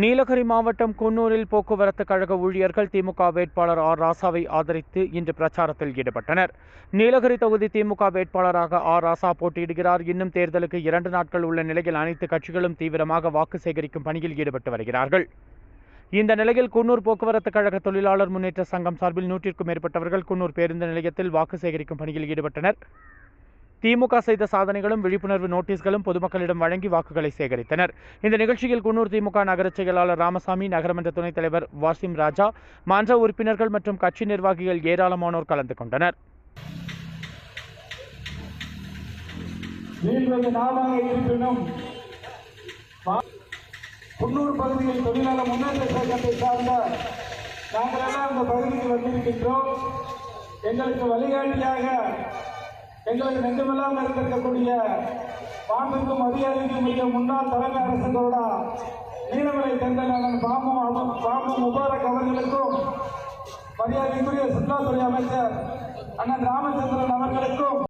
நீலகிரி மாவட்டம் குன்னூரில் போக்குவரத்து கழக ஊழியர்கள் திமுக வேட்பாளர் ஆர் ராசாவை ஆதரித்து இன்று பிரச்சாரத்தில் ஈடுபட்டனர். நீலகிரி தொகுதி திமுக வேட்பாளராக ஆர் ராசா போட்டியிடுகிறார். இன்னும் தேர்தலுக்கு இரண்டு நாட்கள் உள்ள நிலையில் அனைத்து கட்சிகளும் தீவிரமாக வாக்கு சேகரிக்கும் பணியில் ஈடுபட்டு வருகிறார்கள். இந்த நிலையில் குன்னூர் போக்குவரத்து கழக தொழிலாளர் முன்னேற்ற சங்கம் சார்பில் நூற்றிற்கும் மேற்பட்டவர்கள் குன்னூர் பேருந்து நிலையத்தில் வாக்கு சேகரிக்கும் பணியில் ஈடுபட்டனர். திமுக செய்த சாதனைகளும் விழிப்புணர்வு நோட்டீஸ்களும் பொதுமக்களிடம் வழங்கி வாக்குகளை சேகரித்தனர். இந்த நிகழ்ச்சியில் குன்னூர் திமுக நகர செயலாளர் ராமசாமி நகரமன்ற துணைத் தலைவர் வாசிம் ராஜா மன்ற உறுப்பினர்கள் மற்றும் கட்சி நிர்வாகிகள் ஏராளமானோர் கலந்து கொண்டனர். நீள்வது நாளாக இருப்பினும் குன்னூர் பகுதியில் தொழிலாளர் முன்னேற்ற சங்கத்தை சார்ந்த நாங்கள் எல்லாம் இந்த பகுதிக்கு வந்திருக்கின்றோம். எங்களுக்கு வழிகாட்டியாக எங்களுக்கு நெஞ்சமெல்லாம் இருந்திருக்கக்கூடிய மாண்புக்கும் அதிகாரிக்கும் மிக முன்னாள் தலைமை அரசுகளோட மீனவரை தென்றலாளன் பாமு அம- முபாரக் அவர்களுக்கும் மரியாதைக்குரிய சுற்றுலாத்துறை அமைச்சர் அண்ணன் ராமச்சந்திரன் அவர்களுக்கும்